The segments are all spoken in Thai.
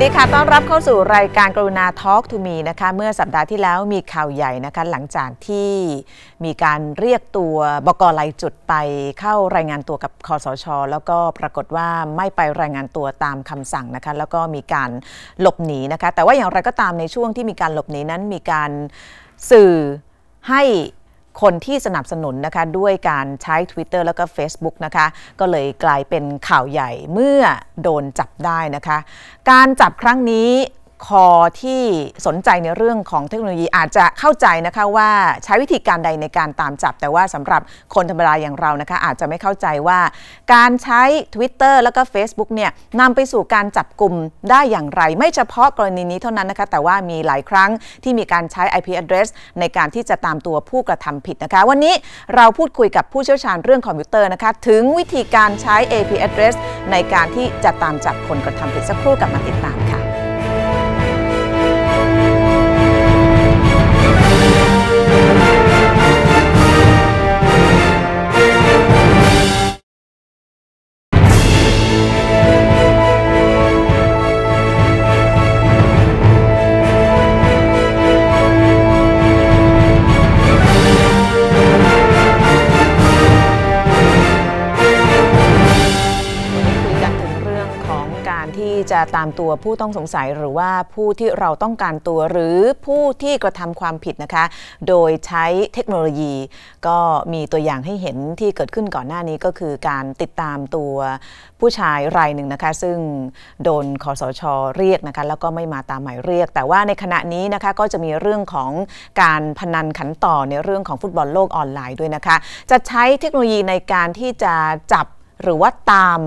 วัสดีค่ะ ต้อนรับเข้าสู่รายการกรุณาทอล์กทูมีนะคะ เมื่อสัปดาห์ที่แล้วมีข่าวใหญ่นะคะ หลังจากที่มีการเรียกตัวบกลายจุดไปเข้ารายงานตัวกับคอสช แล้วก็ปรากฏว่าไม่ไปรายงานตัวตามคำสั่งนะคะ แล้วก็มีการหลบหนีนะคะ แต่ว่าอย่างไรก็ตามในช่วงที่มีการหลบหนีนั้นมีการสื่อให้ คนที่สนับสนุนนะคะด้วยการใช้ Twitter แล้วก็ Facebook นะคะก็เลยกลายเป็นข่าวใหญ่เมื่อโดนจับได้นะคะ การจับครั้งนี้ คอที่สนใจในเรื่องของเทคโนโลยีอาจจะเข้าใจนะคะว่าใช้วิธีการใดในการตามจับ แต่ว่าสำหรับคนธรรมดาอย่างเรานะคะอาจจะไม่เข้าใจว่า การใช้ Twitter แล้วก็ Facebook เนี่ยนำไปสู่การจับกลุ่มได้อย่างไร ไม่เฉพาะกรณีนี้เท่านั้นนะคะแต่ว่ามีหลายครั้งที่มีการใช้ IP address ในการที่จะตามตัวผู้กระทำผิดนะคะ วันนี้เราพูดคุยกับผู้เชี่ยวชาญเรื่องคอมพิวเตอร์นะคะถึงวิธีการใช้ IP address ในการที่จะตามจับคนกระทำผิดสักครู่กลับมาติดตามค่ะ จะตามตัวผู้ต้องสงสัยหรือว่าผู้ที่เราต้องการตัวหรือผู้ที่กระทำความผิดนะคะ โดยใช้เทคโนโลยี ก็มีตัวอย่างให้เห็นที่เกิดขึ้นก่อนหน้านี้ก็คือการติดตามตัวผู้ชายรายหนึ่งนะคะ ซึ่งโดนคอสชเรียกนะคะแล้วก็ไม่มาตามหมายเรียก แต่ว่าในขณะนี้นะคะก็จะมีเรื่องของการพนันขันต่อในเรื่องของฟุตบอลโลกออนไลน์ด้วยนะคะ จะใช้เทคโนโลยีในการที่จะจับหรือว่าตาม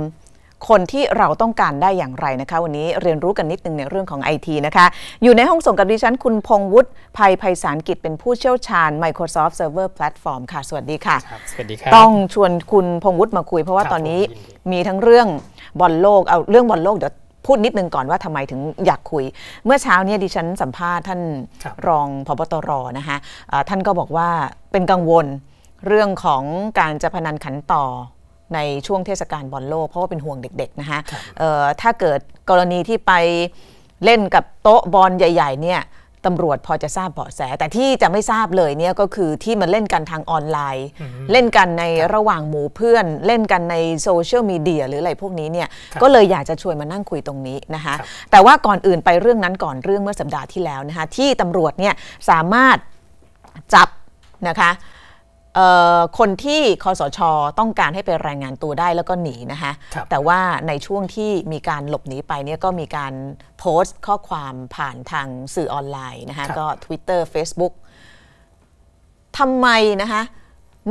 คนที่เราต้องการได้อย่างไรนะคะ วันนี้เรียนรู้กันนิดนึงในเรื่องของไอทีนะคะ อยู่ในห้องส่งกับดิฉัน คุณพงวุฒิภัยไพศาลกิจเป็นผู้เชี่ยวชาญ Microsoft Server Platform ค่ะ สวัสดีค่ะครับสวัสดีครับ ต้องชวนคุณพงวุฒิมาคุย เพราะว่าครับตอนนี้ผมยินดีมีทั้งเรื่องบอลโลกเอาเรื่องบอลโลกเดี๋ยวพูดนิดนึงก่อนว่าทำไมถึงอยากคุย เมื่อเช้าเนี่ยดิฉันสัมภาษณ์ท่านครับรองพบตรนะคะอ่าท่านก็บอกว่าเป็นกังวลเรื่องของการจะพนันขันต่อ ในช่วงเทศกาลบอลโลก เพราะว่าเป็นห่วงเด็กๆนะคะครับเอ่อถ้าเกิดกรณีที่ไปเล่นกับโต๊ะบอลใหญ่ ๆ เนี่ยตำรวจพอจะทราบเบาะแส แต่ที่จะไม่ทราบเลยเนี่ยก็คือที่มันเล่นกันทางออนไลน์ เล่นกันในระหว่างหมู่เพื่อน เล่นกันในโซเชียลมีเดียหรืออะไรพวกนี้เนี่ยครับก็เลยอยากจะชวนมานั่งคุยตรงนี้นะคะครับแต่ว่าก่อนอื่นไปเรื่องนั้นก่อนเรื่องเมื่อสัปดาห์ที่แล้วนะคะที่ตำรวจเนี่ยสามารถจับนะคะเอ่อ คนที่คอสชต้องการให้ไปรายงานตัวได้แล้วก็หนีนะคะครับแต่ว่าในช่วงที่มีการหลบหนีไปเนี่ยก็มีการโพสต์ข้อความผ่านทางสื่อออนไลน์นะคะครับก็ Twitter Facebook ทำไมนะคะ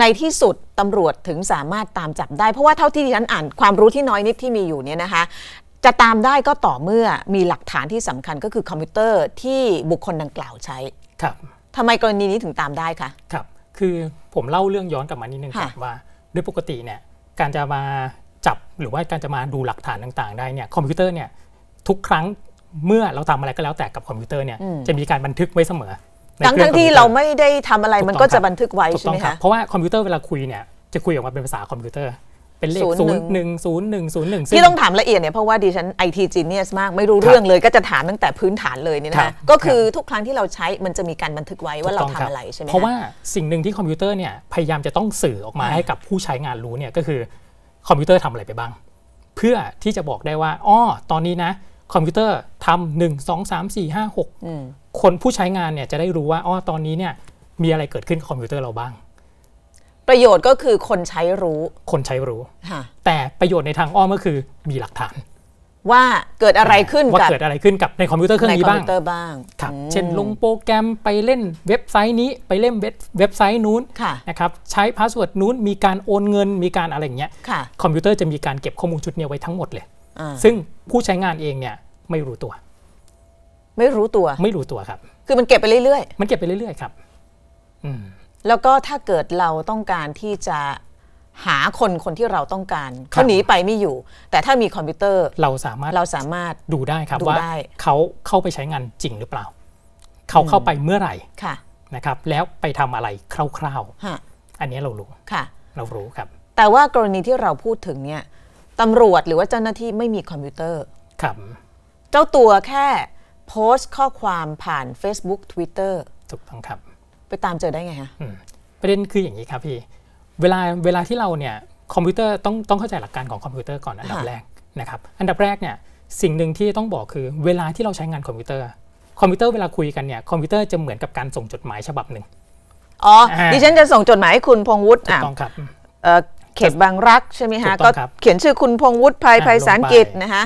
ในที่สุดตำรวจถึงสามารถตามจับได้ เพราะว่าเท่าที่ดิฉันอ่านความรู้ที่น้อยนิดที่มีอยู่เนี่ยนะคะจะตามได้ก็ต่อเมื่อมีหลักฐานที่สำคัญก็คือคอมพิวเตอร์ที่บุคคลดังกล่าวใช้ ครับทำไมกรณีนี้ถึงตามได้คะครับ คือ ผมเล่าเรื่องย้อนกลับมานิดนึงค่ะครับว่าโดยปกติเนี่ยการจะมาจับหรือว่าการจะมาดูหลักฐานต่างๆ ได้เนี่ยคอมพิวเตอร์เนี่ยทุกครั้งเมื่อเราทำอะไรก็แล้วแต่กับคอมพิวเตอร์เนี่ยจะมีการบันทึกไว้เสมอในทั้งครื่ทั้องที่คอมพิวตอเราไม่ได้ทำอะไรถูกมันต้องก็ครัจะบบันทึกไว้ถูกใช่ต้อไหมงครัคะบเพราะว่าคอมพิวเตอร์เวลาคุยเนี่ยจะคุยออกมาเป็นภาษาคอมพิวเตอร์ เป็นเลขศูศูนนย์ย์หหนึ่นึ่งงศูนย์หนึ่งศูนย์หนึ่งที่ต้องถามละเอียดเนี่ยเพราะว่าดิฉันไอทีจีเนียสมากไม่รู้เรื่องเลยก็จะถามตั้งแต่พื้นฐานเลยเนี่ยนะครัคะบก็คือทุกครั้งที่เราใช้มันจะมีการบันทึกไว้ว่าเราถูกต้ทำงคบอะไรใช่ไหมคเพราะว่าสิ่งหนึ่งที่คอมพิวเตอร์เนี่ยพยายามจะต้องสื่อออกมาอ่าให้กับผู้ใช้งานรู้เนี่ยก็คือคอมพิวเตอร์ทำอะไรไปบ้าง เพื่อที่จะบอกได้ว่าอ๋อตอนนี้นะคอมพิวเตอร์ทำหนึ่งสองสามสี่ห้าหกอืมคนผู้ใช้งานเนี่ยจะได้รู้ว่าอ๋อตอนนี้เนี่ยมีอะไรเกิดขึ้นกับคอมพิวเตอร์เราบ้าง ประโยชน์ก็คือคนใช้รู้ คนใช้รู้ค่ะแต่ประโยชน์ในทางอ้อมก็คือมีหลักฐาน ว่าเกิดอะไรขึ้นว่ากับเกิดอะไรขึ้นกับในคอมพิวเตอร์เครื่องในนี้คอมบ้างพิวเตอร์บ้างครับอืมเช่นลงโปรแกรมไปเล่นเว็บไซต์นี้ไปเล่นเว็บเว็บไซต์นู้นค่ะนะครับใช้พาสเวิร์ดนู้นมีการโอนเงินมีการอะไรอย่างเงี้ยค่ะคอมพิวเตอร์จะมีการเก็บข้อมูลชุดเนี้ยไว้ทั้งหมดเลยอ่าซึ่งผู้ใช้งานเองเนี่ยไม่รู้ตัว ไม่รู้ตัว ไม่รู้ตัวครับ คือมันเก็บไปเรื่อยมันเก็บไปเรื่อยๆ ครับ อืมๆ แล้วก็ถ้าเกิดเราต้องการที่จะหาคนคนที่เราต้องการเขาหนีไปไม่อยู่ แต่ถ้ามีคอมพิวเตอร์เราสามารถเราสามารถดูได้ครับดูว่าได้เขาเข้าไปใช้งานจริงหรือเปล่า เขาเข้าไปเมื่อไหร่ค่ะนะครับ แล้วไปทำอะไรคร่าวฮะๆอันนี้เรารู้ค่ะ เรารู้ครับ แต่ว่ากรณีที่เราพูดถึงเนี่ยตำรวจหรือว่าเจ้าหน้าที่ไม่มีคอมพิวเตอร์ครับ เจ้าตัวแค่โพสต์ข้อความผ่าน Facebook Twitter ถูกต้องครับ ไปตามเจอได้ไงฮะอืมประเด็นคืออย่างนี้ครับพี่ เวลาเวลาที่เราเนี่ยคอมพิวเตอร์ต้องต้องเข้าใจหลักการของคอมพิวเตอร์ก่อนอันดับค่ะแรกนะครับอันดับแรกเนี่ยสิ่งหนึ่งที่ต้องบอกคือเวลาที่เราใช้งานคอมพิวเตอร์ คอมพิวเตอร์เวลาคุยกันเนี่ยคอมพิวเตอร์จะเหมือนกับการส่งจดหมายฉบับหนึ่งอ๋ออ่าดิฉันจะส่งจดหมายให้คุณพงษ์วุฒิถูกอะต้องครับเอ่อเขตบางรักใช่ไหมฮะถูกต้ก็องครับเขียนชื่อคุณพงษ์วุฒิภัยอ่าภัยสารลงไปกิจนะคะ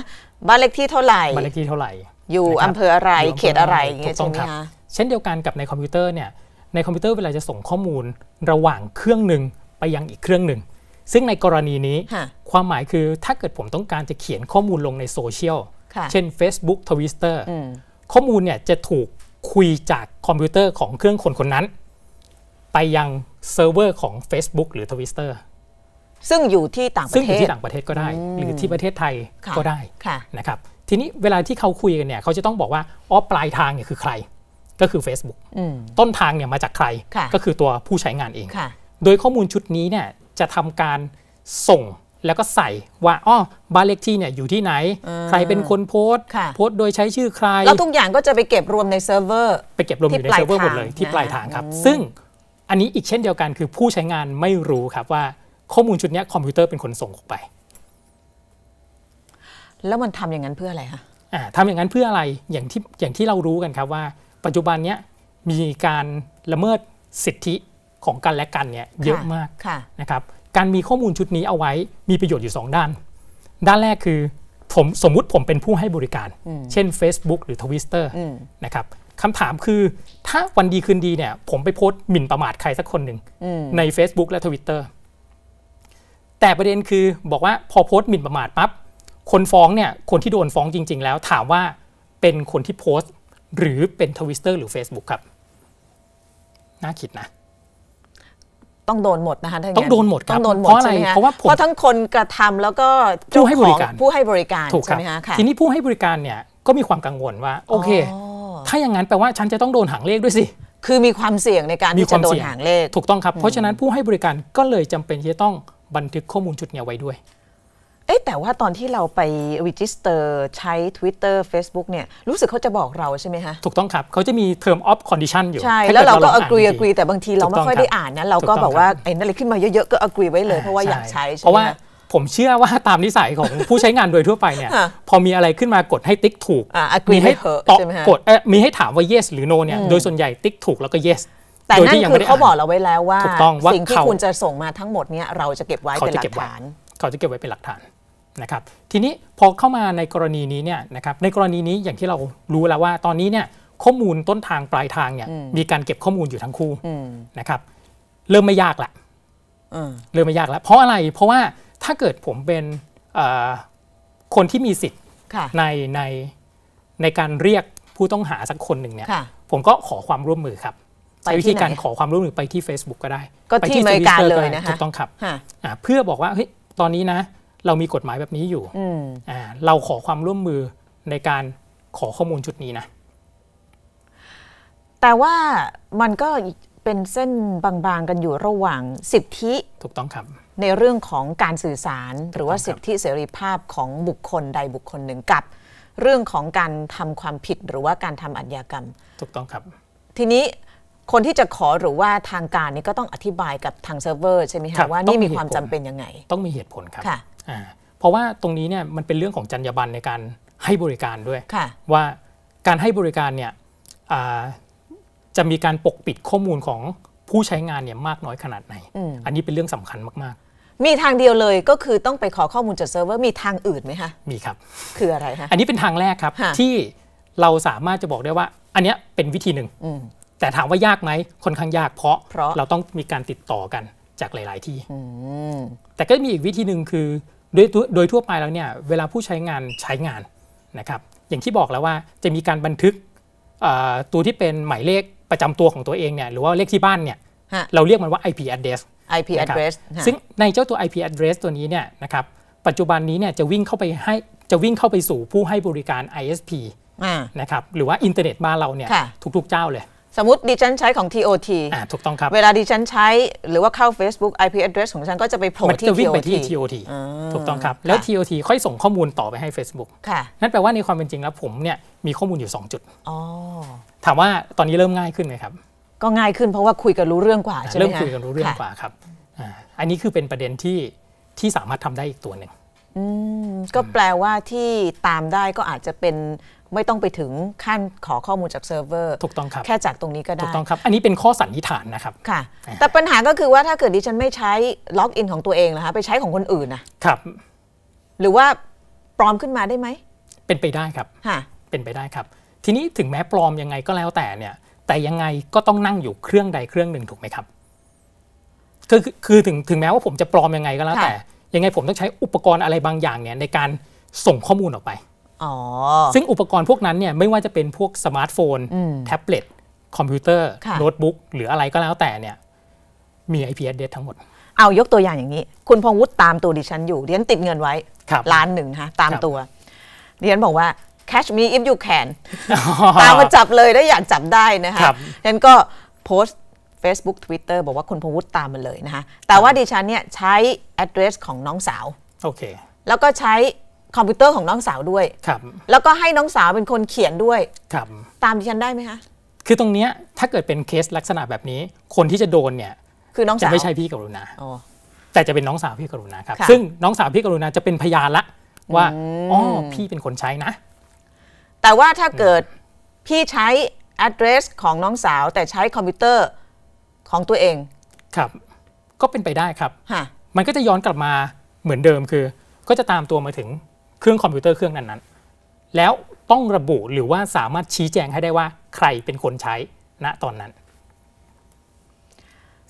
บ้านเลขที่เท่าไหร่บ้านเลขที่เท่าไหร่ อยู่นะครับอำเภออะไรยู่ำภเขตอะไรอย่างเงี้ยถูกต้องใช่ไหมครับคะเช่นเดียวกันกับในคอมพิวเตอร์เนี่ย ในคอมพิวเตอร์เวลาจะส่งข้อมูลระหว่างเครื่องหนึ่งไปยังอีกเครื่องหนึ่ง ซึ่งในกรณีนี้ค่ะความหมายคือถ้าเกิดผมต้องการจะเขียนข้อมูลลงในโซเชียลค่ะเช่น Facebook Twitter อืมข้อมูลเนี่ยจะถูกคุยจากคอมพิวเตอร์ของเครื่องคนคนนั้น ไปยังเซิร์ฟเวอร์ของ Facebook หรือ Twitter ซึ่งอยู่ที่ต่างปซึ่งระอเทยู่ศที่ต่างประเทศก็ได้ หรือที่ประเทศไทยค่ะก็ได้ค่ะนะครับ ทีนี้เวลาที่เขาคุยกันเนี่ยเขาจะต้องบอกว่าอ๋อปลายทางเนี่ยคือใคร ก็คือ Facebook อืมต้นทางเนี่ยมาจากใครค่ะก็คือตัวผู้ใช้งานเองค่ะโดยข้อมูลชุดนี้เนี่ยจะทำการส่งแล้วก็ใส่ว่าอ๋อบ้านเลขที่เนี่ยอยู่ที่ไหน ใครเป็นคนโพสต์ค่ะโพสต์โดยใช้ชื่อใคร แล้วทุกอย่างก็จะไปเก็บรวมในเซิร์ฟเวอร์ไปเก็บรวมอยู่ในที่ปลายเซิร์ฟเวอร์หมดเลยทางที่ปลายทางครับอืมซึ่งอันนี้อีกเช่นเดียวกันคือผู้ใช้งานไม่รู้ครับว่าข้อมูลชุดเนี้ยคอมพิวเตอร์เป็นคนส่งออกไป แล้วมันทำอย่างนั้นเพื่ออะไรคะอ่าทำอย่างนั้นเพื่ออะไรอย่างที่อย่างที่เรารู้กันครับว่า ปัจจุบันเนี้ยมีการละเมิดสิทธิของกันและกันเนี่ยเยอะมากค่ะนะครับ การมีข้อมูลชุดนี้เอาไว้มีประโยชน์อยู่ 2 ด้าน ด้านแรกคือผมสมมุติผมเป็นผู้ให้บริการ เช่น Facebook หรือ Twitter อืมนะครับคำถามคือถ้าวันดีคืนดีเนี่ย ผมไปโพสต์หมิ่นประมาทใครสักคนหนึ่งอืมใน Facebook และ Twitter แต่ประเด็นคือบอกว่าพอโพสต์หมิ่นประมาทปั๊บคนฟ้องเนี่ยคนที่โดนฟ้องจริง ๆ แล้วถามว่าเป็นคนที่โพสต์ หรือเป็น Twitter หรือ Facebook ครับ น่าคิดนะ ต้องโดนหมดนะคะถ้าย่าต้องโดนหมดครับต้องโดนหมดเพราะอะไรใช่ไหมคเพราะว่าผมเพราะทั้งคนกระทำแล้วก็เจ้าผู้ให้บริการของผู้ให้บริการถูกคใช่รับไหมคะค่ะทีนี้ผู้ให้บริการเนี่ยก็มีความกังวลว่า โอเคอ๋อถ้าอย่างนั้นแปลว่าฉันจะต้องโดนหางเลขด้วยสิคือมีความเสี่ยงในการมีที่ควาจะมโดนเสี่ยงหางเลข ถูกต้องครับ เพราะฉะนั้นผู้ให้บริการก็เลยจำเป็นที่จะต้องบันทึกข้อมูลชุดเนี้ยไว้ด้วย เอ๊ะแต่ว่าตอนที่เราไป register ใช้ Twitter Facebook เนี่ยรู้สึกเขาจะบอกเราใช่ไหมคะถูกต้องครับเขาจะมี term of condition อยู่ ใช่ถ้แล้วเราก็ดลงน agree ดีๆ agree แต่บางทีเราไม่ถูกต้องค่อยได้อ่านนะ เราก็ถูกต้องแบบว่าครับไอ้นั่นอะไรขึ้นมาเยอะๆ ก็ agree ไว้เลยเพราะว่าอยากใช้ใช่เพราะไหมว่าคะผมเชื่อว่าตามนิสัยของผู้ใช้งานโดยทั่วไปเนี่ยค่ะพอมีอะไรขึ้นมากดให้ติ๊กถูกอ่า agree มีให้ไปเถอะตอบใช่ไหมฮะกดเอ๊ะมีให้ถามว่า yes หรือ no เนี่ยโดยส่วนใหญ่ติ๊กถูกแล้วก็ yes แต่โดยนั่นที่ยังคืไม่อได้เขาบอกอ่านเราไว้แล้วว่าถูกต้องว่าสิ่งที่เขาคุณจะส่งมาทั้งหมดเนี่ยเราจะเก็บไว้เขาเป็นหจะลัเก็กบไว้ฐาน เขาจะเก็บไว้เป็นหลักฐาน นะครับทีนี้พอเข้ามาในกรณีนี้เนี่ยนะครับในกรณีนี้อย่างที่เรารู้แล้วว่าตอนนี้เนี่ยข้อมูลต้นทางปลายทางเนี่ยมีการเก็บข้อมูลอยู่ทั้งคู่อืมนะครับเริ่มไม่ยากละอืมเริ่มไม่ยากแล้ว เพราะอะไรเพราะว่าถ้าเกิดผมเป็นเอ่อคนที่มีสิทธิ์ค่ะในในในการเรียกผู้ต้องหาสักคนหนึ่งเนี่ยค่ะผมก็ขอความร่วมมือครับไปใช้วิที่ธีการไหนขอความร่วมมือไปที่ Facebook ก็ได้ ก็ไปที่อเมริกา Twitter เลยได้นะคะถูกต้องครับค่ะอ่าเพื่อบอกว่าเฮ้ยตอนนี้นะ เรามีกฎหมายแบบนี้อยู่อืมอ่าเราขอความร่วมมือในการขอข้อมูลชุดนี้นะ แต่ว่ามันก็เป็นเส้นบางๆกันอยู่ระหว่างสิทธิถูกต้องครับในเรื่องของการสื่อสารหรือว่าถูกต้องครับสิทธิเสรีภาพของบุคคลใดบุคคลหนึ่งกับ เรื่องของการทำความผิดหรือว่าการทำอาชญากรรม ถูกต้องครับ ทีนี้คนที่จะขอหรือว่าทางการนี่ก็ต้องอธิบายกับทางเซิร์ฟเวอร์ใช่ไหมครัคะบว่าต้อนี่งมีมีความเหตุผลจำเป็นยังไง ต้องมีเหตุผลครับค่ะอ่า เพราะว่าตรงนี้เนี่ยมันเป็นเรื่องของจรรยาบรรณในการให้บริการด้วยค่ะว่าการให้บริการเนี่ยอ่าจะมีการปกปิดข้อมูลของผู้ใช้งานเนี่ยมากน้อยขนาดไหนอืมอันนี้เป็นเรื่องสำคัญมากมีทางเดียวเลยก็คือต้องไปขอข้อมูลจากเซิร์ฟเวอร์มีทางอื่นไหมคะๆมีครับ คืออะไรคะอันนี้เป็นทางแรกครับค่ะที่เราสามารถจะบอกได้ว่า อันเนี้ยเป็นวิธีหนึ่งอืมแต่ถามว่ายากไหมค่อนข้างยากเพราะเพราะเราต้องมีการติดต่อกันจากหลาย ๆ ที่อืมแต่ก็มีอีกวิธีหนึ่งคือ โดยโดยทั่วไปแล้วเนี่ยเวลาผู้ใช้งานใช้งานนะครับอย่างที่บอกแล้วว่าจะมีการบันทึกเอ่อตัวที่เป็นหมายเลขประจำตัวของตัวเองเนี่ยหรือว่าเลขที่บ้านเนี่ยฮะเราเรียกมันว่า IP address IP นะครับ address ค่ะซึ่งในเจ้าตัว IP address ตัวนี้เนี่ยนะครับปัจจุบันนี้เนี่ยจะวิ่งเข้าไปให้จะวิ่งเข้าไปสู่ผู้ให้บริการ ISP อ่านะครับหรือว่าอินเทอร์เน็ตบ้านเราเนี่ยค่ะทุกๆเจ้าเลย สมมติดิฉันใช้ของ TOT อ่าถูกต้องครับ เวลาดิฉันใช้หรือว่าเข้า Facebook IP address ของฉันก็จะไปโผล่มันที่จะวิ่งไปที่ TOT TOT อ่าถูกต้องครับ แล้วค่ะ TOT ค่อยส่งข้อมูลต่อไปให้ Facebook ค่ะ นั่นแปลว่าในความเป็นจริงแล้วผมเนี่ยมีข้อมูลอยู่ 2 จุดอ๋อถามว่าตอนนี้เริ่มง่ายขึ้นไหมครับ ก็ง่ายขึ้นเพราะว่าคุยกันรู้เรื่องกว่าใช่ไหมเริ่มคะคุยกันรู้เรื่องกว่าครับอ่าอันนี้คือเป็นประเด็นที่ที่สามารถทำได้อีกตัวหนึ่งอืมก็แปลว่าที่ตามได้ก็อาจจะเป็น ไม่ต้องไปถึงขั้นขอข้อมูลจากเซิร์ฟเวอร์ ถูกต้องครับ แค่จากตรงนี้ก็ถูได้กต้องครับ อันนี้เป็นข้อสันนิษฐานนะครับ ค่ะ แต่ปัญหาก็คือว่าถ้าเกิดดิฉันไม่ใช้ล็อกอินของตัวเองนะคะไปใช้ของคนอื่นนะครับ หรือว่าปลอมขึ้นมาได้ไหม เป็นไปได้ครับค่ะเป็นไปได้ครับ ทีนี้ถึงแม้ปลอมยังไงก็แล้วแต่เนี่ย แต่ยังไงก็ต้องนั่งอยู่เครื่องใดเครื่องหนึ่งถูกไหมครับ คือคือคือถึงถึงแม้ว่าผมจะปลอมยังไงก็แล้วค่ะแต่ ยังไงผมต้องใช้อุปกรณ์อะไรบางอย่างเนี่ยในการส่งข้อมูลออกไปอ๋อ ซึ่งอุปกรณ์พวกนั้นเนี่ยไม่ว่าจะเป็นพวกสมาร์ทโฟนอืมแท็บเล็ต คอมพิวเตอร์ค่ะโน้ตบุ๊ก หรืออะไรก็แล้วแต่เนี่ยมี IP address ทั้งหมด เอายกตัวอย่างอย่างนี้ คุณพงษ์วุฒิตามตัวดิฉันอยู่ดิฉันติดเงินไว้ครับล้านหนึ่งนะคะตามครับตัวดิฉันบอกว่า catch me if you can ตามมาจับเลยถ้าอยากจับได้นะคะครับฉันก็โพสต์ Facebook Twitter บอกว่าคุณพงษ์วุฒิตามมาเลยนะคะแต่ว่าดิฉันเนี่ยใช้ address ของน้องสาว โอเค แล้วก็ใช้ คอมพิวเตอร์ของน้องสาวด้วยครับแล้วก็ให้น้องสาวเป็นคนเขียนด้วยครับตามดิฉันได้ไหมคะคือตรงเนี้ยถ้าเกิดเป็นเคสลักษณะแบบนี้ คนที่จะโดนเนี่ยคือน้องจะสาวไม่ใช่พี่กรุณาอ๋อแต่จะเป็นน้องสาวพี่กรุณาครับค่ะซึ่งน้องสาวพี่กรุณาจะเป็นพยานละว่าอ๋อพี่เป็นคนใช้นะ แต่ว่าถ้าเกิดพี่ใช้ address ของน้องสาว แต่ใช้คอมพิวเตอร์ของตัวเองครับ ก็เป็นไปได้ครับฮะมันก็จะย้อนกลับมาเหมือนเดิมคือ ก็จะตามตัวมาถึง เครื่องคอมพิวเตอร์เครื่องนั้นๆ แล้วต้องระบุหรือว่าสามารถชี้แจงให้ได้ว่าใครเป็นคนใช้ณตอนนั้น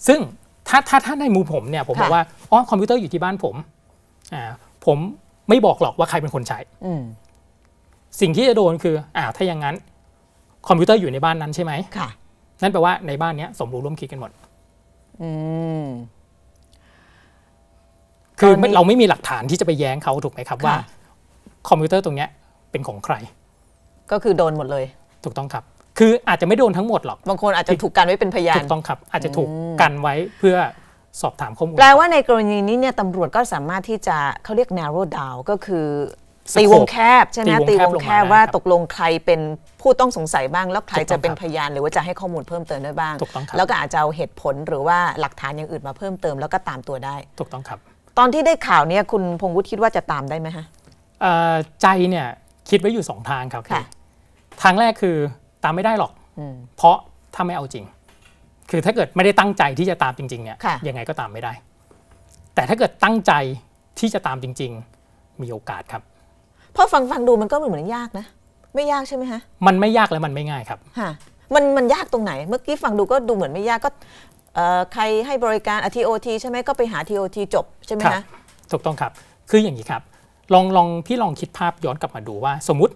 ซึ่งถ้าถ้าถ้าในมุมผมเนี่ยผมค่ะบอกว่าอ๋อคอมพิวเตอร์อยู่ที่บ้านผมอ่าผมไม่บอกหรอกว่าใครเป็นคนใช้อืมสิ่งที่จะโดนคืออ่าถ้าอย่างนั้น คอมพิวเตอร์อยู่ในบ้านนั้นใช่ไหมค่ะ นั่นแปลว่าในบ้านเนี้ยสมรู้ร่วมคิดกันหมดอืมคือตอนนี้เราไม่มีหลักฐานที่จะไปแย้งเขาถูกไหมครับค่ะว่า คอมพิวเตอร์ตรงเนี้ยเป็นของใคร ก็คือโดนหมดเลย ถูกต้องครับ คืออาจจะไม่โดนทั้งหมดหรอก บางคนอาจจะถูกกันไว้เป็นพยาถูนกต้องครับ อาจจะถูกกันไว้เพื่อสอบถามข้อมูล แปลว่าในกรณีนี้เนี่ยตำรวจก็สามารถที่จะเขาเรียก narrow down ก็คือตีวงแคบใช่ไหมตีตีววงงแคแคบบลงมาว่าได้ครับตกลงใครเป็นผู้ต้องสงสัยบ้าง แล้วใครถูกต้จะองเป็นครับพยานหรือว่าจะให้ข้อมูลเพิ่มเติมได้บ้างถูกต้องครับแล้วก็อาจจะเอาเหตุผลหรือว่าหลักฐานอย่างอื่นมาเพิ่มเติมแล้วก็ตามตัวได้ ถูกต้องครับ ตอนที่ได้ข่าวเนี่ยคุณพงษ์วุฒิคิดว่าจะตามได้ไหมฮะเอ่อ ใจเนี่ยคิดไว้อยู่สองทางครับค่ะทางแรกคือตามไม่ได้หรอกอืมเพราะถ้าไม่เอาจริง คือถ้าเกิดไม่ได้ตั้งใจที่จะตามจริงๆเนี่ยค่ะยังไงก็ตามไม่ได้ แต่ถ้าเกิดตั้งใจที่จะตามจริง ๆ มีโอกาสครับเพราะฟังฟังดูมันก็เหมือนยากนะ ไม่ยากใช่ไหมฮะ มันไม่ยากและมันไม่ง่ายครับฮะมันมันยากตรงไหน เมื่อกี้ฟังดูก็ดูเหมือนไม่ยากก็เอ่อใครให้บริการอ TOT ใช่ไหมก็ไปหา TOT จบใช่ไหมครัฮะบถูกต้องครับ คืออย่างนี้ครับ ลองลองพี่ลองคิดภาพย้อนกลับมาดูว่า สมมุติ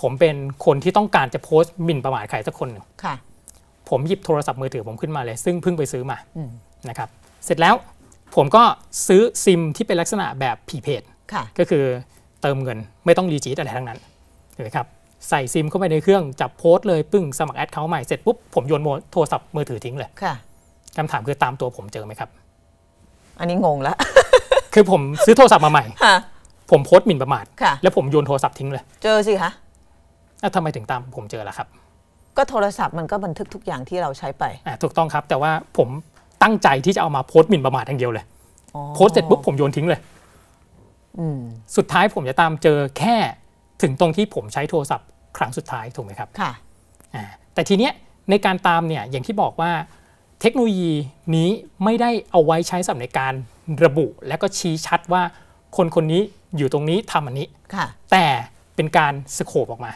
ผมเป็นคนที่ต้องการจะโพสต์หมิ่นประมาทใครสักคนหนึ่งค่ะผมหยิบโทรศัพท์มือถือผมขึ้นมาเลย ซึ่งเพิ่งไปซื้อมาอืมนะครับ เสร็จแล้วผมก็ซื้อซิมที่เป็นลักษณะแบบพีเพดค่ะก็คือเติมเงินไม่ต้องรีจีตอะไรทั้งนั้นเห็นไหมครับใส่ซิมเข้าไปในเครื่องจับโพสต์เลยปึ้งสมัครแอดเขาใหม่เสร็จปุ๊บผมโยนโทรศัพท์มือถือทิ้งเลยค่ะคำถามคือตามตัวผมเจอไหมครับ อันนี้งงแล้วคือผมซื้อโทรศัพท์มาใหม่ค่ะ ผมโพสต์หมิ่นประมาทค่ะ แล้วผมโยนโทรศัพท์ทิ้งเลยเจอสิคะแล้วทำไมถึงตามผมเจอล่ะครับก็โทรศัพท์มันก็บันทึกทุกอย่างที่เราใช้ไปอ่าถูกต้องครับ แต่ว่าผมตั้งใจที่จะเอามาโพสต์หมิ่นประมาทอย่างเดียวเลย อ๋อโพสต์เสร็จปุ๊บผมโยนทิ้งเลย อืมสุดท้ายผมจะตามเจอแค่ถึงตรงที่ผมใช้โทรศัพท์ครั้งสุดท้ายถูกไหมครับค่ะ อ่าแต่ทีเนี้ยในการตามเนี่ยอย่างที่บอกว่าเทคโนโลยีนี้ไม่ได้เอาไว้ใช้สำหรับในการระบุ และก็ชี้ชัดว่าคนคนนี้ อยู่ตรงนี้ทำอันนี้ค่ะแต่เป็นการสโคปออกมา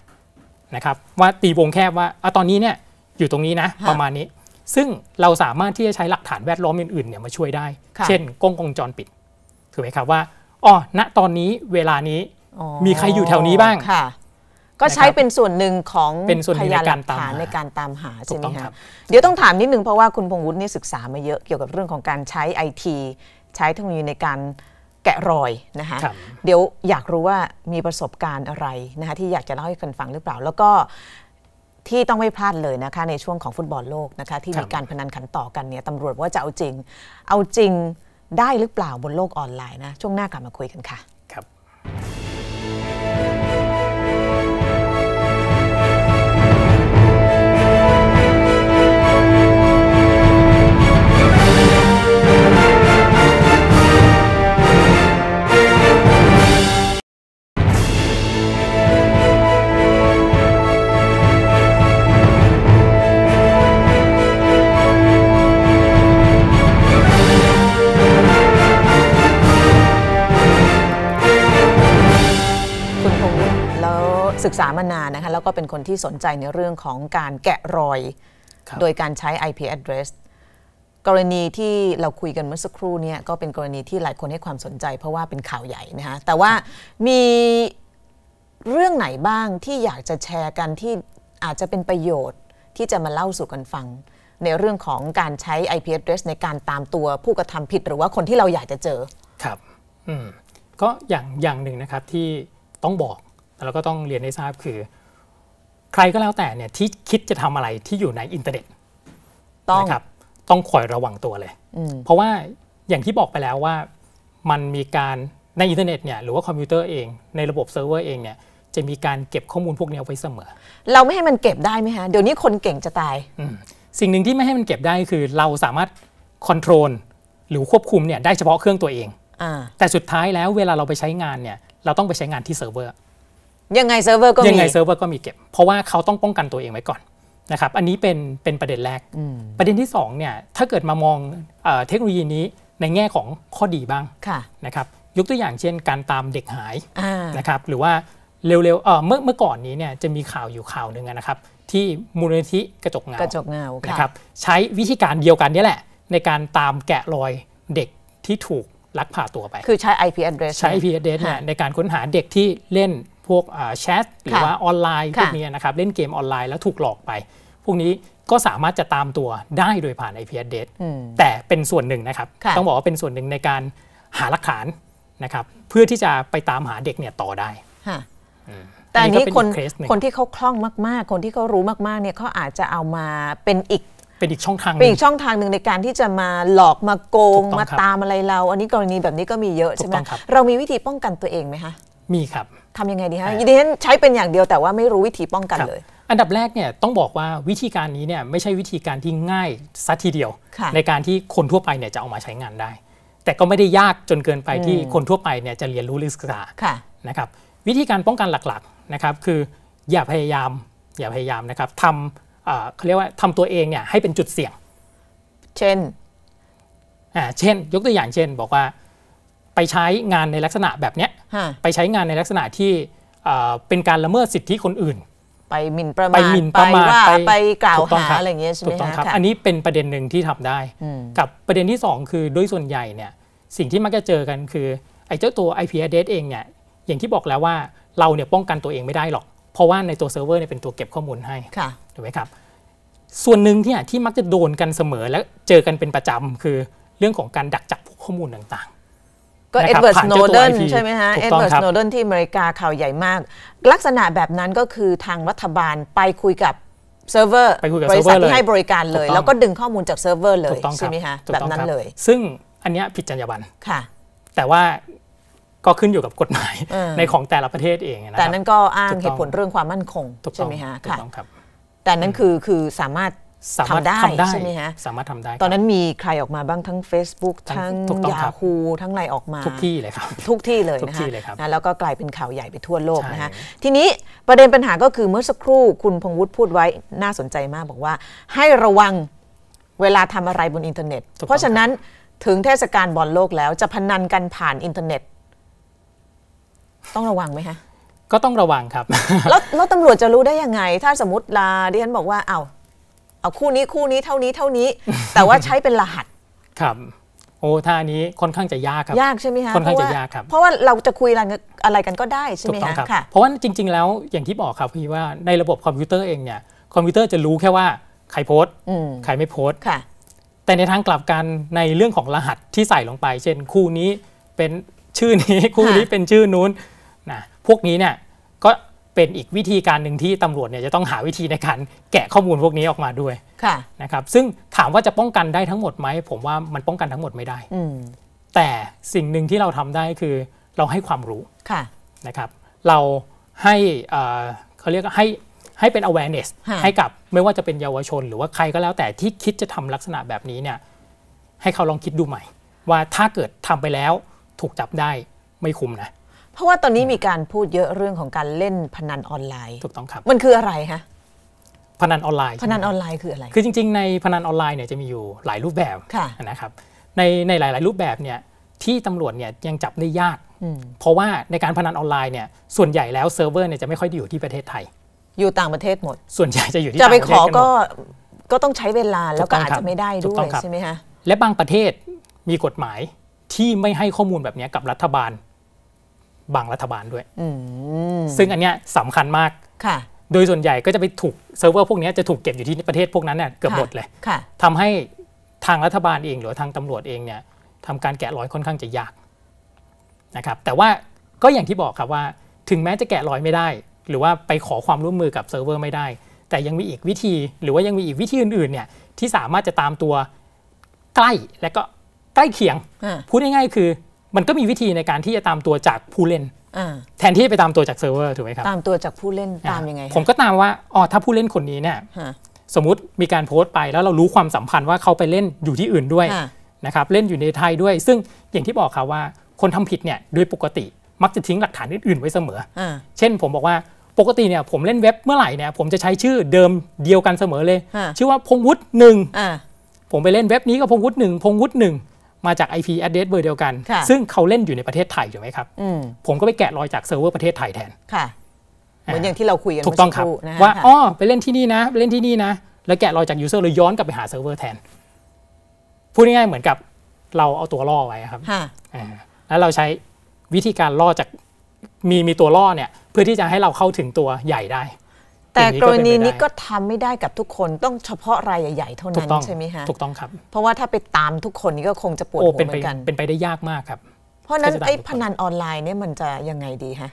นะครับว่าตีวงแคบว่าอะตอนนี้เนี่ยอยู่ตรงนี้นะค่ะประมาณนี้ ซึ่งเราสามารถที่จะใช้หลักฐานแวดล้อมอื่นๆเนี่ยมาช่วยได้ค่ะเช่นกล้องวงจรปิดถูกไหมครับว่าอ๋อณตอนนี้เวลานี้อ๋อมีใครอยู่แถวนี้บ้างค่ะ ก็ใช้นะครับเป็นส่วนหนึ่งของเป็นส่วนหนึ่งพยานในหกาลัรกตามฐานหาในการตามหาถูใช่กไหมต้องครัคะบเดี๋ยวต้องถามนิดนึงเพราะว่าคุณพงษ์วุฒินี่ศึกษามาเยอะเกี่ยวกับเรื่องของการใช้ไอทีใช้เทคโนโลยีในการ แกะรอยนะคะครับเดี๋ยวอยากรู้ว่ามีประสบการณ์อะไรนะคะที่อยากจะเล่าให้กันฟังหรือเปล่า แล้วก็ที่ต้องไม่พลาดเลยนะคะในช่วงของฟุตบอลโลกนะคะที่ครับมีการพนันขันต่อกันเนี่ยตำรวจว่าจะเอาจริง เอาจริงได้หรือเปล่าบนโลกออนไลน์นะช่วงหน้ากลับมาคุยกันค่ะ ศึกษามานานนะคะแล้วก็เป็นคนที่สนใจในเรื่องของการแกะรอยครับโดยการใช้ IP address กรณีที่เราคุยกันเมื่อสักครู่เนี่ยก็เป็นกรณีที่หลายคนให้ความสนใจ เพราะว่าเป็นข่าวใหญ่นะคะแต่ว่ามีเรื่องไหนบ้างที่อยากจะแชร์กันที่อาจจะเป็นประโยชน์ที่จะมาเล่าสู่กันฟัง ในเรื่องของการใช้ IP address ในการตามตัวผู้กระทำผิด หรือว่าคนที่เราอยากจะเจอครับ อืมก็อย่างอย่างหนึ่งนะครับที่ต้องบอก แล้วก็ต้องเรียนให้ทราบคือ ใครก็แล้วแต่เนี่ยที่คิดจะทำอะไรที่อยู่ในอินเทอร์เน็ตต้องนะครับ ต้องคอยระวังตัวเลย เพราะว่าอย่างที่บอกไปแล้วว่ามันมีการในอินเทอร์เน็ตเนี่ยหรือว่าคอมพิวเตอร์เองในระบบเซิร์ฟเวอร์เองเนี่ยจะมีการเก็บข้อมูลพวกนี้เอาไว้เสมอ เราไม่ให้มันเก็บได้ไหมฮะ เดี๋ยวนี้คนเก่งจะตายอืมสิ่งหนึ่งที่ไม่ให้มันเก็บได้คือเราสามารถคอนโทรลหรือควบคุมเนี่ยได้เฉพาะเครื่องตัวเองอ่าแต่สุดท้ายแล้วเวลาเราไปใช้งานเนี่ยเราต้องไปใช้งานที่เซิร์ฟเวอร์ ยังไงเซิร์ฟเวอร์ก็มียังไงเซิร์ฟเวอร์ก็มีเก็บ เพราะว่าเขาต้องป้องกันตัวเองไว้ก่อนนะครับอันนี้เป็นเป็นประเด็นแรก ประเด็นที่สองเนี่ยถ้าเกิดมามองเออเทคโนโลยีนี้ในแง่ของข้อดีบ้างค่ะนะครับยกตัวอย่างเช่นการตามเด็กหายอ่านะครับหรือว่าเร็วๆเออเมื่อเมื่อก่อนนี้เนี่ยจะมีข่าวอยู่ข่าวหนึ่งอะนะครับ ที่มูลนิธิกระจกเงากระจกเงาค่ะนะครับใช้วิธีการเดียวกันเนี่ยแหละ ในการตามแกะรอยเด็กที่ถูกลักพาตัวไป คือใช้ IP address ใช้ IP address เนี่ยค่ะในการค้นหาเด็กที่เล่น พวกอ่าแชทหรือค่ะว่าออนไลน์ค่ะพวกนี้นะครับเล่นเกมออนไลน์แล้วถูกหลอกไป พวกนี้ก็สามารถจะตามตัวได้โดยผ่าน IP address แต่เป็นส่วนหนึ่งนะครับค่ะต้องบอกว่าเป็นส่วนหนึ่งในการหาหลักฐานนะครับเพื่อที่จะไปตามหาเด็กเนี่ยต่อได้ค่ะแต่อันอันนี้นี้ก็เป็นคนอีกเคสหนึ่งคนที่เขาคล่องมาก ๆ คนที่เขารู้มาก ๆ เนี่ยเขาอาจจะเอามาเป็นอีกเป็นอีกช่องทางหเป็นนึ่อีงกช่องทางหนึ่งในการที่จะมาหลอกมาโกงถูกต้องมาครับตามอะไรเรา อันนี้กรณีแบบนี้ก็มีเยอะใช่ไหมถูกต้องครับเรามีวิธีป้องกันตัวเองไหมคะมีครับ ทำยังไงดีฮะอ่าดิฉันใช้เป็นอย่างเดียวแต่ว่าไม่รู้วิธีป้องกันครับเลย อันดับแรกเนี่ยต้องบอกว่าวิธีการนี้เนี่ยไม่ใช่วิธีการที่ง่ายสัทีเดียวค่ะในการที่คนทั่วไปเนี่ยจะเอามาใช้งานได้ แต่ก็ไม่ได้ยากจนเกินไปที่คนทั่วไปเนี่ยจะเรียนรู้หรือศึกษาค่ะนะครับวิธีการป้องกันหลักๆนะครับคืออย่าพยายามอย่าพยายามนะครับทำเอ่อเขาเรียกว่าทำตัวเองเนี่ยให้เป็นจุดเสี่ยง เช่นอ่าเช่น ยกตัวอย่างเช่น บอกว่า ไปใช้งานในลักษณะแบบเนี้ยฮะไปใช้งานในลักษณะที่เอ่อเป็นการละเมิดสิทธิคนอื่น ไปหมิ่นประไปมาทหมิ่นประมาทว่าไปไปกล่าวถูกต้องหาครับอะไรอย่างเงี้ยใช่ไหถูมกต้องคะครับค่ะอันนี้เป็นประเด็นหนึ่งที่ทำได้ กับประเด็นที่ 2 คือโดยส่วนใหญ่เนี่ยสิ่งที่มักจะเจอกันคือไอ้เจ้าตัว IP address เองเนี่ยอย่างที่บอกแล้วว่าเราเนี่ยป้องกันตัวเองไม่ได้หรอก เพราะว่าในตัวเซิร์ฟเวอร์เนี่ยเป็นตัวเก็บข้อมูลให้ค่ะถูกไหมครับ ส่วนหนึ่งที่ที่มักจะโดนกันเสมอและเจอกันเป็นประจำคือเรื่องของการดักจับพวกข้อมูลต่าง ก็นะเอ็ครัดบเวิร์ดผ่าสนโนเจ้าตัวเดน IP ใช่ไหมฮะถูเอ็กดต้องเวิร์ดครัสบโนเดนที่อเมริกาข่าวใหญ่มาก ลักษณะแบบนั้นก็คือทางรัฐบาลไปคุยกับเซิร์ฟเวอร์ไปคุยกับบริษัทเซิร์ฟเวอร์เลยที่ให้บริการเลยถูกต้องแล้วก็ดึงข้อมูลจากเซิร์ฟเวอร์เลๆถูยกต้องคใช่รับไหมฮะถูกแบบต้องนั้นครับเลย ซึ่งอันเนี้ยผิดจรรยาบรรณค่ะ แต่ว่าก็ขึ้นอยู่กับกฎหมายเออในของแต่ละประเทศเองนะคแต่รับนั้นก็อ้างถูกต้องเหตุผลเรื่องความมั่นคงถูกต้ใช่องไหมฮะถูกค่ะต้องครับแต่นั้นคือคือสามารถ สามารถทำได้ทำได้ใช่ไหมฮะสามารถทำได้ครับตอนนั้นมีใครออกมาบ้างทั้ง Facebook ทั้ทั้งงถูกต้องครับ Yahoo ทั้งอะไรออกมา ทุกที่เลยครับ ทุกที่เลยทุกนะที่คะเลยครับนะแล้วก็กลายเป็นข่าวใหญ่ไปทั่วโลกใช่นะคะทีนี้ประเด็นปัญหาก็คือเมื่อสักครู่คุณพงษ์วุฒิพูดไว้น่าสนใจมากบอกว่า ให้ระวังเวลาทำอะไรบนอินเทอร์เน็ตถูกต้องเพราะฉะนั้นถึงเทศกาลบอลโลกแล้วจะพนันกันผ่านอินเทอร์เน็ต ต้องระวังไหมฮะก็ต้องระวังครับ แล้วแล้วตำรวจจะรู้ได้ยังไง ถ้าสมมติลาดิฉันบอกว่าเอา เอาคู่นี้คู่นี้เท่านี้เท่านี้ แต่ว่าใช้เป็นรหัสครับโอ้ท่านี้ค่อนข้างจะยากครับยากใช่ไหมฮะค่อนข้างเพจะราะว่ยากครับ เพราะว่าเราจะคุยอะไรกันอะไรกันก็ได้ใช่ถูไหมกต้องฮะครับค่ะเพราะว่าจริง ๆ แล้วอย่างที่บอกครับพี่ว่าในระบบคอมพิวเตอร์เองเนี่ยคอมพิวเตอร์จะรู้แค่ว่าใครโพสต์อืมใครไม่โพสต์ค่ะแต่ในทางกลับกันในเรื่องของรหัสที่ใส่ลงไป เช่นคู่นี้เป็นชื่อนี้คู่นี้เป็นชื่อนู้นนะพวกนี้เนี่ยก็ เป็นอีกวิธีการหนึ่งที่ตำรวจเนี่ยจะต้องหาวิธีในการแกะข้อมูลพวกนี้ออกมาด้วยค่ะนะครับซึ่งถามว่าจะป้องกันได้ทั้งหมดไหมผมว่ามันป้องกันทั้งหมดไม่ได้อืมแต่สิ่งหนึ่งที่เราทำได้คือเราให้ความรู้ค่ะนะครับ เราให้เอ่อเขาเรียกว่าให้ให้เป็น awareness ฮะให้กับไม่ว่าจะเป็นเยาวชน หรือว่าใครก็แล้วแต่ที่คิดจะทำลักษณะแบบนี้เนี่ยให้เขาลองคิดดูใหม่ ว่าถ้าเกิดทำไปแล้วถูกจับได้ไม่คุ้มนะ เพราะว่าตอนนี้มีการพูดเยอะเรื่องของการเล่นพนันออนไลน์ ถูกต้องครับ มันคืออะไรฮะพนันออนไลน์ พนันออนไลน์คืออะไร คือจริง ๆ ในพนันออนไลน์เนี่ยจะมีอยู่หลายรูปแบบค่ะนะครับ ในในหลาย ๆ รูปแบบเนี่ยที่ตำรวจเนี่ยยังจับได้ยากอืมเพราะว่าในการพนันออนไลน์เนี่ยส่วนใหญ่แล้วเซิร์ฟเวอร์เนี่ยจะไม่ค่อยได้อยู่ที่ประเทศไทย อยู่ต่างประเทศหมด ส่วนใหญ่จะอยู่ที่จะไปต่างขระอเทศนหมดก็ก็ต้องใช้เวลาแล้วก็ถูกต้องอาจครับจะไม่ได้ถูด้กวต้อยงครับใช่ไหมฮะและบางประเทศมีกฎหมายที่ไม่ให้ข้อมูลแบบเนี้ยกับรัฐบาล บางรัฐบาลด้วยอืมซึ่งอันเนี้ยสำคัญมากค่ะ โดยส่วนใหญ่ก็จะไปถูกเซิร์ฟเวอร์พวกเนี้ยจะถูกเก็บอยู่ที่ประเทศพวกนั้นเนี่ยเกือบค่ะหมดเลยค่ะทำให้ทางรัฐบาลเองหรือว่าทางตำรวจเองเนี่ยทำการแกะรอยค่อนข้างจะยากนะครับ แต่ว่าก็อย่างที่บอกครับว่า ถึงแม้จะแกะรอยไม่ได้ หรือว่าไปขอความร่วมมือกับเซิร์ฟเวอร์ไม่ได้ แต่ยังมีอีกวิธี หรือว่ายังมีอีกวิธีอื่นๆเนี่ยที่สามารถจะตามตัวใกล้และก็ใกล้เคียงอ่าพูดง่ายๆคือ มันก็มีวิธีในการที่จะตามตัวจากผู้เล่นอ่าแทนที่จะไปตามตัวจากเซิร์ฟเวอร์ถูกไหมครับตามตัวจากผู้เล่นตามยังไง ผมก็ตามว่าอ๋อถ้าผู้เล่นคนนี้เนี่ยฮะสมมุติมีการโพสต์ไปแล้วเรารู้ความสัมพันธ์ว่าเขาไปเล่นอยู่ที่อื่นด้วยฮะนะครับเล่นอยู่ในไทยด้วย ซึ่งอย่างที่บอกครับว่าคนทำผิดเนี่ยโดยปกติมักจะทิ้งหลักฐานอื่นๆไว้เสมออ่าเช่นผมบอกว่าปกติเนี่ยผมเล่นเว็บเมื่อไหร่เนี่ยผมจะใช้ชื่อเดิมเดียวกันเสมอเลยฮะชื่อว่าพงวุฒิหนึ่งอ่าผมไปเล่นเว็บนี้ก็พงวุฒิหนึ่งพงวุฒิหนึ่ง มาจาก IP address เบอร์เดียวกันค่ะซึ่งเขาเล่นอยู่ในประเทศไทยถูกไหมครับอืมผมก็ไปแกะรอยจากเซิร์ฟเวอร์ประเทศไทยแทนค่ะเหมือนอย่างที่เราคุยกันถูกต้องครับเมื่สันะฮะว่าค่ะอ๋อไปเล่นที่นี่นะไปเล่นที่นี่นะ แล้วแกะรอยจากยูเซอร์เลยย้อนกลับไปหาเซิร์ฟเวอร์แทนพูดง่ายๆเหมือนกับเราเอาตัวล่อไว้ครับฮะอ่าแล้วเราใช้วิธีการล่อจากมีมีตัวล่อเนี่ย เพื่อที่จะให้เราเข้าถึงตัวใหญ่ได้ แต่อย่างนี้กก็รเป็นไปณีได้นี้ก็ทำไม่ได้กับทุกคนต้องเฉพาะรายใหญ่ ๆ เท่าถูนั้กนต้องใช่ไหมฮะถูกต้องครับ เพราะว่าถ้าไปตามทุกคนนี่ก็คงจะปวดโอ้หัวเป็นเหไปมือนกัน เป็นไปได้ยากมากครับ เพราะฉะนั้นก็จะตามไอ้ทุกคนพนันออนไลน์เนี่ยมันจะยังไงดีฮะ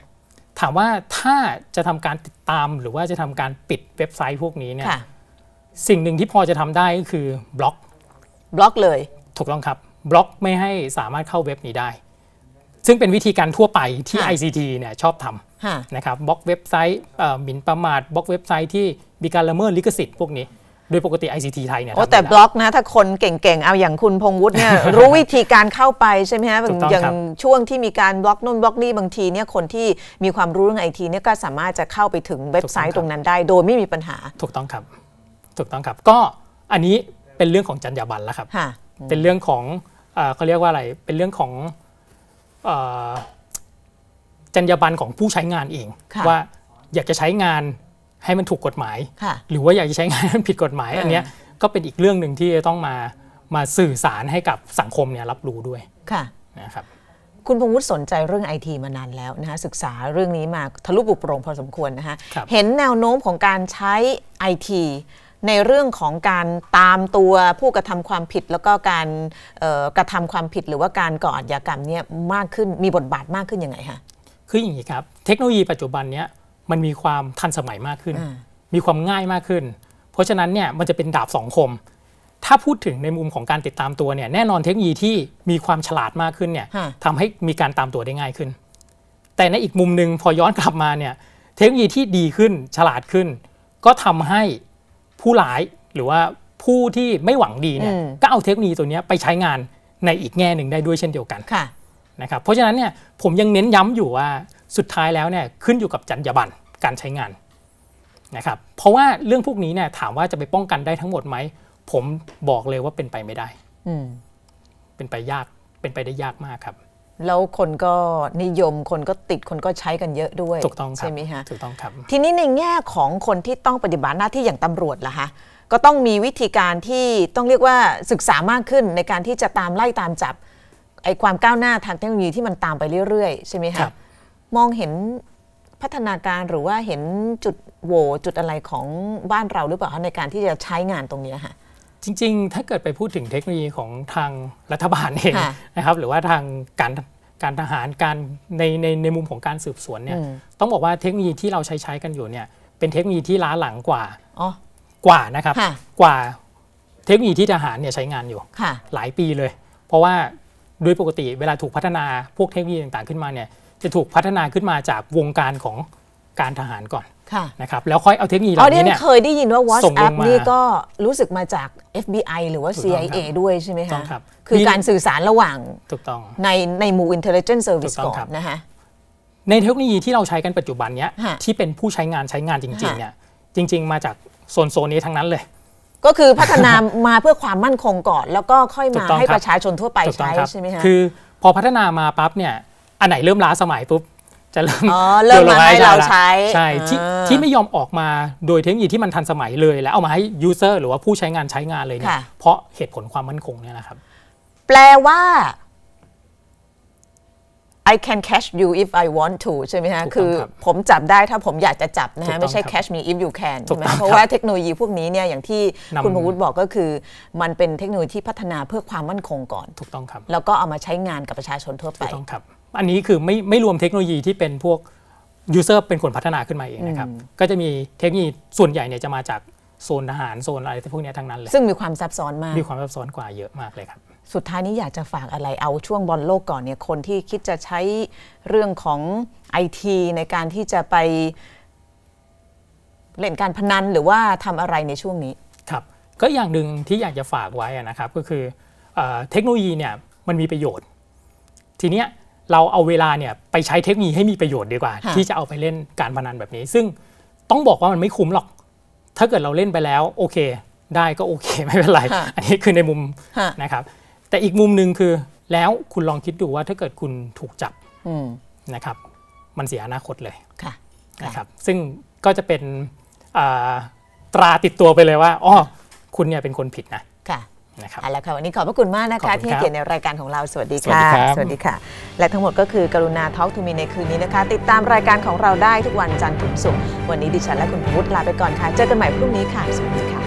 ถามว่าถ้าจะทำการติดตามหรือว่าจะทำการปิดเว็บไซต์พวกนี้เนี่ยค่ะสิ่งหนึ่งที่พอจะทำได้ก็คือบล็อก บล็อกเลย ถูกต้องครับ บล็อกไม่ให้สามารถเข้าเว็บนี้ได้ ซึ่งเป็นวิธีการทั่วไปที่ค่ะ ICT เนี่ยชอบทฮะำนะครับบล็อกเว็บไซต์เอ่อหมิ่นประมาทบล็อกเว็บไซต์ที่มีการละเมิดลิขสิทธิ์พวกนี้โดยปกติ ICT ไทยเนี่ยโอ้ทำไม่แต่ได้บล็อกนะ ถ้าคนเก่งๆ เอาอย่างคุณพงวุฒิเนี่ยรู้วิธีการเข้าไปใช่ไหมฮะถูกต้องอย่างครับช่วงที่มีการบล็อกนู่นบล็อกนี่บางทีเนี่ยคนที่มีความรู้เรื่องไอทีเนี่ยก็สามารถจะเข้าไปถึงเว็บไซต์ตรงนั้นได้ โดยไม่มีปัญหา ถูกต้องครับ ถูกต้องครับ ก็อันนี้เป็นเรื่องของจรรยาบรรณแล้วครับค่ะเป็นเรื่องของเอ่อเขาเรียกว่าอะไร เป็นเรื่องของเอ่อ จรรยาบรรณของผู้ใช้งานเองค่ะว่าอยากจะใช้งานให้มันถูกกฎหมายค่ะหรือว่าอยากจะใช้งานให้มันผิดกฎหมายอ่าอันเนี้ยก็เป็นอีกเรื่องหนึ่งที่จะต้องมามาสื่อสารให้กับสังคมเนี่ยรับรู้ด้วยค่ะนะครับคุณพงวุฒิสนใจเรื่องไอทีมานานแล้วนะคะศึกษาเรื่องนี้มาทะลุปุโปรงพอสมควรนะคะครับเห็นแนวโน้มของการใช้ไอที ในเรื่องของการตามตัวผู้กระทำความผิด แล้วก็การเอ่อกระทำความผิดหรือว่าการก่ออาชญากรรมเนี่ยมากขึ้นมีบทบาทมากขึ้นยังไงคะคืออย่างนี้ครับเทคโนโลยีปัจจุบันเนี้ยมันมีความทันสมัยมากขึ้นอ่ามีความง่ายมากขึ้น เพราะฉะนั้นเนี่ยมันจะเป็นดาบสองคม ถ้าพูดถึงในมุมของการติดตามตัวเนี่ยแน่นอนเทคโนโลยีที่มีความฉลาดมากขึ้นเนี่ยฮะทำให้มีการตามตัวได้ง่ายขึ้น แต่ในอีกมุมหนึ่งพอย้อนกลับมาเนี่ยเทคโนโลยีที่ดีขึ้นฉลาดขึ้น ก็ทำให้ ผู้ร้ายหรือว่าผู้ที่ไม่หวังดีเนี่ยอืมก็เอาเทคโนโลยีตัวเนี้ยไปใช้งานในอีกแง่หนึ่งได้ด้วยเช่นเดียวกันค่ะนะครับเพราะฉะนั้นเนี่ยผมยังเน้นย้ำอยู่ว่าสุดท้ายแล้วเนี่ยขึ้นอยู่กับจรรยาบรรณการใช้งานนะครับเพราะว่าเรื่องพวกนี้เนี่ยถามว่าจะไปป้องกันได้ทั้งหมดไหม ผมบอกเลยว่าเป็นไปไม่ได้อืมเป็นไปยากเป็นไปได้ยากมากครับ แล้วคนก็นิยมคนก็ติดคนก็ใช้กันเยอะด้วยถูกต้องครับใช่ไหมฮะถูกต้องครับทีนี้ในแง่ของคนที่ต้องปฏิบัติหน้าที่อย่างตำรวจล่ะคะก็ต้องมีวิธีการที่ต้องเรียกว่าศึกษามากขึ้นในการที่จะตามไล่ตามจับไอ้ความก้าวหน้าทางเทคโนโลยีที่มันตามไปเรื่อยๆ ใช่ไหมครัคะบมองเห็นพัฒนาการหรือว่าเห็นจุดโหว่จุดอะไรของบ้านเราหรือเปล่าคะในการที่จะใช้งานตรงเนี้ยค่ะ จริง ๆ ถ้าเกิดไปพูดถึงเทคโนโลยีของทางรัฐบาลเองค่ะนะครับหรือว่าทางการการทหารการในในในมุมของการสืบสวนเนี่ยอืมต้องบอกว่าเทคโนโลยีที่เราใช้ใช้กันอยู่เนี่ยเป็นเทคโนโลยีที่ล้าหลังกว่าอ๋อกว่านะครับค่ะกว่าเทคโนโลยีที่ทหารเนี่ยใช้งานอยู่ค่ะหลายปีเลย เพราะว่าโดยปกติเวลาถูกพัฒนาพวกเทคโนโลยีต่างๆขึ้นมาเนี่ยจะถูกพัฒนาขึ้นมาจากวงการของการทหารก่อนค่ะนะครับแล้วค่อยเอาเทคโนโลยีเหอ๋อล่าเนี่นี้ยเนี่ยเคยได้ยินว่าส่งล WhatsApp งมานี่ก็รู้สึกมาจาก FBI หรือว่าถูกต้อง CIA ครับด้วยใช่ไหมต้อคะงครับคือมีการสื่อสารระหว่างถูกต้องในในหมู่ intelligence service ถูกต้องก่อครันบนะคะในเทคโนโลยีที่เราใช้กันปัจจุบันเนี้ยฮะที่เป็นผู้ใช้งานใช้งานจริงๆฮะเนี่ยจริง ๆ มาจากโซนโซนนี้ทั้งนั้นเลย ก็คือพัฒนามาเพื่อความมั่นคงก่อน แล้วก็ค่อยถูมากต้องให้ครับประชาชนทั่วไปถูกต้อใช้งครับใช่ไหมคะคือพอพัฒนามาปั๊บเนี่ยอันไหนเริ่มล้าสมัยปุ๊บ จะเริ่มอ๋อเริ่มมาให้เราใช้ ใช่ที่อ่าที่ไม่ยอมออกมาโดยเทคโนโลยีที่มันทันสมัยเลย แล้วเอามาให้ยูเซอร์หรือว่าผู้ใช้งานใช้งานเลยเนี่ยค่ะเพราะเหตุผลความมั่นคงเนี่ยนะครับ แปลว่า I can catch you if I want to ใช่ไหมฮะถูกต้องคือครับผมจับได้ถ้าผมอยากจะจับนะถูกต้ฮะองไม่ใช่ครับ catch me if you can ถูใช่กไหมต้องเพราะครับว่าเทคโนโลยีพวกนี้เนี่ย อย่างที่นำคุณพวุฒิบอกก็คือ มันเป็นเทคโนโลยีที่พัฒนาเพื่อความมั่นคงก่อน ถูกต้องครับ แล้วก็เอามาใช้งานกับประชาชนทั่วไป ถูกต้องครับ อันนี้คือไม่ไม่รวมเทคโนโลยีที่เป็นพวกยูเซอร์เป็นคนพัฒนาขึ้นมาเองนะครับ ก็จะมีเทคโนโลยีส่วนใหญ่เนี่ยจะมาจากโซนทหารโซนอะไรพวกเนี้ยทั้งนั้นเลย ซึ่งมีความซับซ้อนมาก มีความซับซ้อนกว่าเยอะมากเลยครับ สุดท้ายนี้อยากจะฝากอะไรเอาช่วงบอลโลกก่อนเนี่ยคนที่คิดจะใช้เรื่องของไอทีในการที่จะไปเล่นการพนันหรือว่าทำอะไรในช่วงนี้ ครับ ก็อย่างหนึ่งที่อยากจะฝากไว้อะนะครับก็คือเออเทคโนโลยีเนี่ยมันมีประโยชน์ ทีเนี้ย เราเอาเวลาเนี่ยไปใช้เทคโนโลยีให้มีประโยชน์ดีกว่าค่ะที่จะเอาไปเล่นการพนันแบบนี้ ซึ่งต้องบอกว่ามันไม่คุ้มหรอก ถ้าเกิดเราเล่นไปแล้วโอเค ได้ก็โอเคไม่เป็นไร อันนี้คือในมุมฮะนะครับ แต่อีกมุมหนึ่งคือแล้วคุณลองคิดดูว่าถ้าเกิดคุณถูกจับอืมนะครับ มันเสียอนาคตเลยค่ะนะครับ ซึ่งก็จะเป็นอ่าตราติดตัวไปเลยว่าอ๋อคุณเนี่ยเป็นคนผิดนะค่ะ นะครับเอาละค่ะวันนี้ขอบพระคุณมากนะขอบคะคุณที่ให้ครับเกียรติในรายการของเราสวัสดีสวัสค่ะดีครับสวัสดีค่ะ และทั้งหมดก็คือกรุณาทอล์กทูมีในคืนนี้นะคะ ติดตามรายการของเราได้ทุกวันจันทร์ถึงศุกร์วันนี้ดิฉันและคุณพุทธลาไปก่อนค่ะ เจอกันใหม่พรุ่งนี้ค่ะสวัสดีค่ะ